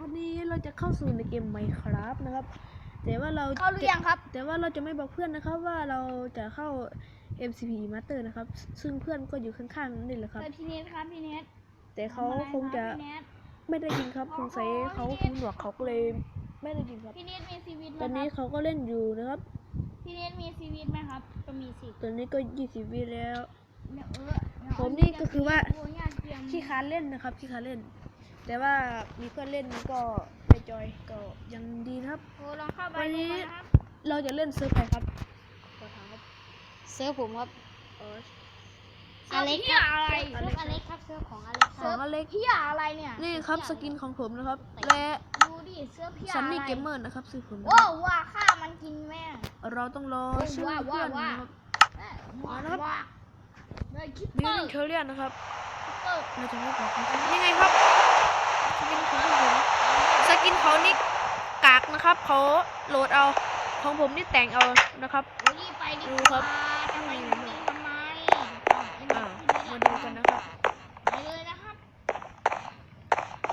วันนี้เราจะเข้าสู่ในเกม Minecraft นะครับ แต่ว่าเราเข้าหรือยังครับ แต่ว่าเราจะไม่บอกเพื่อนนะครับว่าเราจะเข้า MCP Master นะครับ ซึ่งเพื่อนก็อยู่ข้างๆนี่แหละครับเออพี่เนทครับพี่เนทแต่เขาทำอไรคงจะรับพี่เนทไม่ได้ยินครับสงสัยเขาคงหนวกเขาก็เลยไม่ได้ยินครับพี่เนทมีชีวิตไหมตอนนี้ครับเขาก็เล่นอยู่นะครับพี่เนทมีชีวิตไหมครับ ก็มีสิตอนนี้ก็20วิแล้วเดี๋ยวเออเดี๋ยวผมนี่ก็คือว่าโอ้ยอยากเตรียมขี้ค้านเล่นนะครับขี้ค้านเล่น แต่ว่ามีเพื่อนเล่นก็ไปจอยก็ยังดีนะครับ โอ้ลองเข้าไปวันนี้ ดูก่อนะครับเราจะเล่นเซิร์ฟใครครับขอถามครับเซิร์ฟผมครับเอออเล็กเฮีคยรับอะไร เซิร์ฟอเล็กครับเซิร์ฟของอเล็กคขรัอบงอเล็กเฮียอะไรเนี่ยนี่ครับสกินของผมนะครับ และดูดิเสื้อเพียซันอะไรนี่เกมเมอร์นะครับซื้อผมนะโอ้ครับว่าฆ่ามันกินแม่ง เราต้องรอโอ้ชื่อว่าเพื่อนว่านะครับเอ้ยว่าเอาละครับว่าเลยคิปเปบิอวร์นิ่งเทเรียนนะครับคิปเปอร์เราจะไม่บอกนะครับนี่ไงครับสกินของผมส กินเขานี่กากนะครับเขาโหลดเอาของผมนี่แต่งเอานะครับโอ้ยรีบไปดีดูกครัว่าบจะไปยิงทำไมอ้าวมาดูกันนะครับไปเลยนะครับ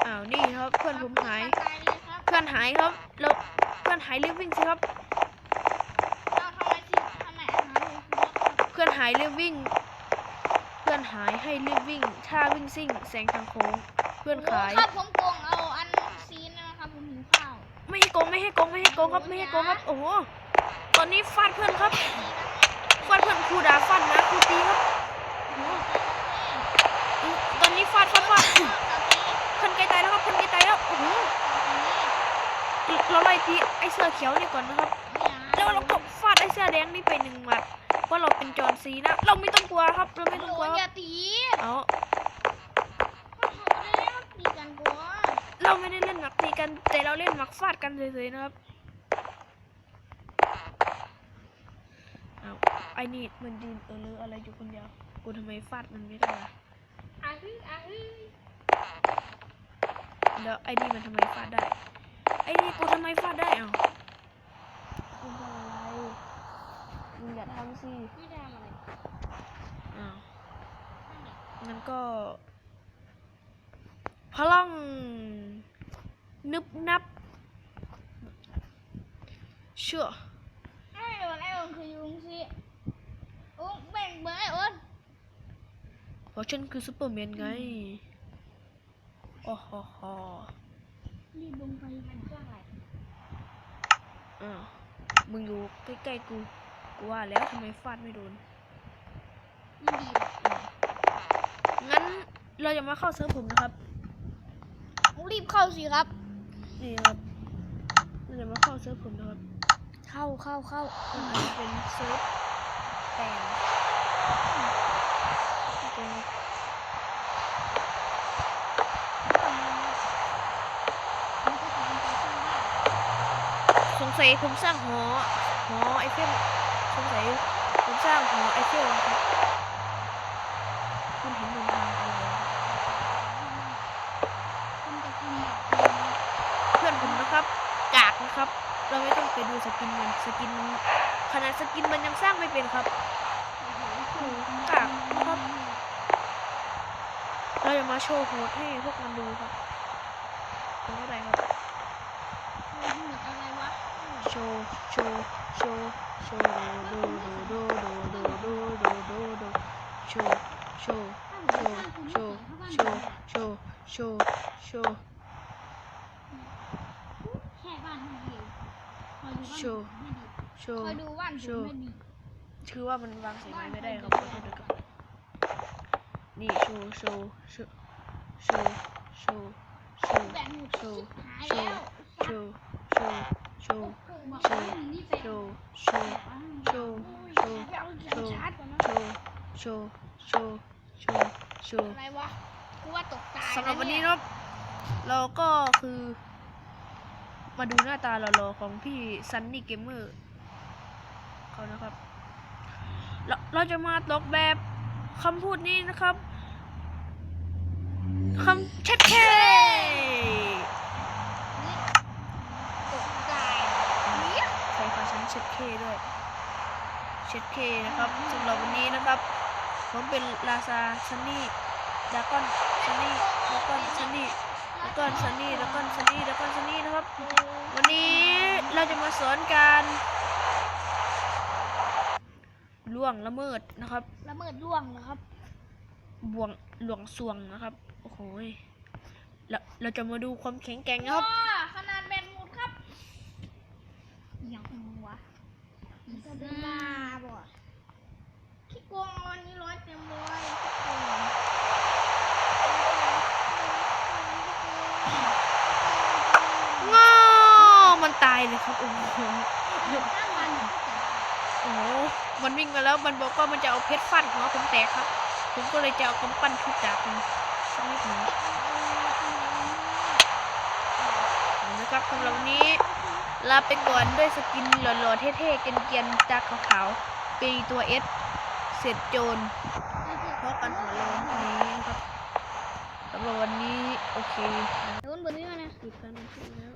อ้าวนี่ครับเพื่อนผมหายไปเลยครับเพื่อนหายครับแล้วเพื่อนหายรีบวิ่งสิครับเราทำไมสิทำไมอาหารถึงคุณครับเพื่อนหายรีบวิ่ง เพื่อนหายให้รีบวิ่งถ้าวิ่งซิ่งแสงทางโค้งเพื่อนขายโอ้ครับผมโกงเอาอันซีนนะครับผมหิวข้าว ไม่ ให้โกงไม่ให้โก้ครับไม่ให้โกงครับโอ้โหตอนนี้ฟาดเพื่อนครับฟาดเพื่อนครูด่าฟาดนะครูตีครับโอ้โหตอนนี้ฟาดฟาดฟาดเพื่อนใกล้ตายแล้วครับเพื่อนใกล้ตายแล้วโอ้โหเราไล่ตีไอเสื้อเขียวนี่ก่อนนะครับแล้วเราก็ฟาดไอเสื้อแดงนี่ไปหนึ่งหมัดเพราะเราเป็นจอร์นซีนะ เราไม่ต้องกลัวครับ เราไม่ต้องกลัว โอ้ย ค อ รั ย่า บ ตี เอา เขาไม่ได้ตีกันกลัว เราไม่ได้เล่นหมักตีกัน แต่ เราเล่นหมักฟาดกันเฉยๆนะครับเอาไอ้นี่มันยืนเออเลออะไรอยู่คนเดียวกูทำไมฟาดมันไม่ได้วะอาฮึอาฮึแล้วไอ้นี่มันทำไมฟาดได้ไอ้นี่กูทำไมฟาดได้เอ้ามึงทำอะไรมึงอย่าทำสิพี่ทำอะไรอ้าวงั้นก็พลัง นึบนับ เชื่อไอ้โอนไอ้โอนคือยุงสิโอ้แบ่งเบอร์ไอ้โอนเพราะฉันคือซูเปอร์แมนไงโอ้โหโหรีบลงไปมันเครื่องอะไรอ้าวมึงอยู่ใกล้ๆกู กูว่าแล้วทำไมฟาดไม่โดนไม่ดีงั้นเราจะมาเข้าเซิร์ฟผมนะครับ รีบเข้าสิครับ นี่ครับเราจะมาเข้าเซิร์ฟผมนะครับ เข้าเข้าเข้ามันอาจจะเป็นเซิร์ฟแต่งตรงสงสัยผมสร้างหอหอไอเฟลสงสัยผมสร้างหอไอเฟลครับ กินมันสกินมันขนาดสกินมันยังสร้างไม่เป็นครับกากนะครับ เราจะมาโชว์โหดให้พวกมันดูครับเป็นอะไรครับอะไรวะโชว์โชว์โชว์โชว์ดูดูดูดูดูดูดูดูดูโชว์โชว์โชว์โชว์โชว์โชว์โชว์โชว์ แค่บ้านให้ดีคอยดู โชว์บ้านให้ดีโชว์ คอยดูบ้านผมให้ดีคือว่ามันวางเสียงไม้ไม่ได้ครับขอโทษด้วยครับนี่โชว์ โชว์ โชว์ โชว์ โชว์ โชว์แบบหนูโชว์หายแล้วโชว์ โชว์ โชว์ โชว์ โชว์ โชว์ โชว์ โชว์ โชว์ชาร์จก่อนนะโชว์ โชว์ โชว์ โชว์ โชว์อะไรวะกูว่าตกตายสำหรับวันนี้นะครับเราก็คือ มาดูหน้าตาหล่อๆของพี่ซันนี่เกมเมอร์เขานะครับ เราเราจะมาตกแบบคำพูดนี้นะครับคำเช็ดเคตกตายเนี่ยใส่ขอฉันเช็ดเคด้วย เช็ดเคนะครับสำหรับวันนี้นะครับ ผมเป็นลาซาซันนี่ดากอนซันนี่ดากอนซันนี่เแล้วก็ซันนี่แล้วก็ซันนี่แล้วก็ซันนี่นะครับ วันนี้เราจะมาสอนการล่วงละเมิดนะครับ ละเมิดล่วงนะครับบวงหลวงสวงนะครับ โอ้โหยเราเราจะมาดูความแข็งแกร่งนะครับว้าขนาดแบนหมดครับอย่างหัวจะเป็นบ้าายเลยครับโอ้โหสร้างวันเนี่ยโอ้โหมันวิ่งมาแล้วมันบอกว่ามันจะเอาเพชรฟันหัวผมแตกครับ ผมก็เลยจะเอากำปั้นทุบดาบมันสักนิดหนึ่งเอาละครับสำหรับวันนี้ลาไปก่อนด้วยสกินหล่อๆเท่ๆเกรียนๆจากขาวๆปีตัวเอสเสร็จโจรเพราะกันหัวโลนนี้นะครับสำหรับวันนี้โอเคนะโดนบนนี้มานะหยุดการบันทึกแล้ว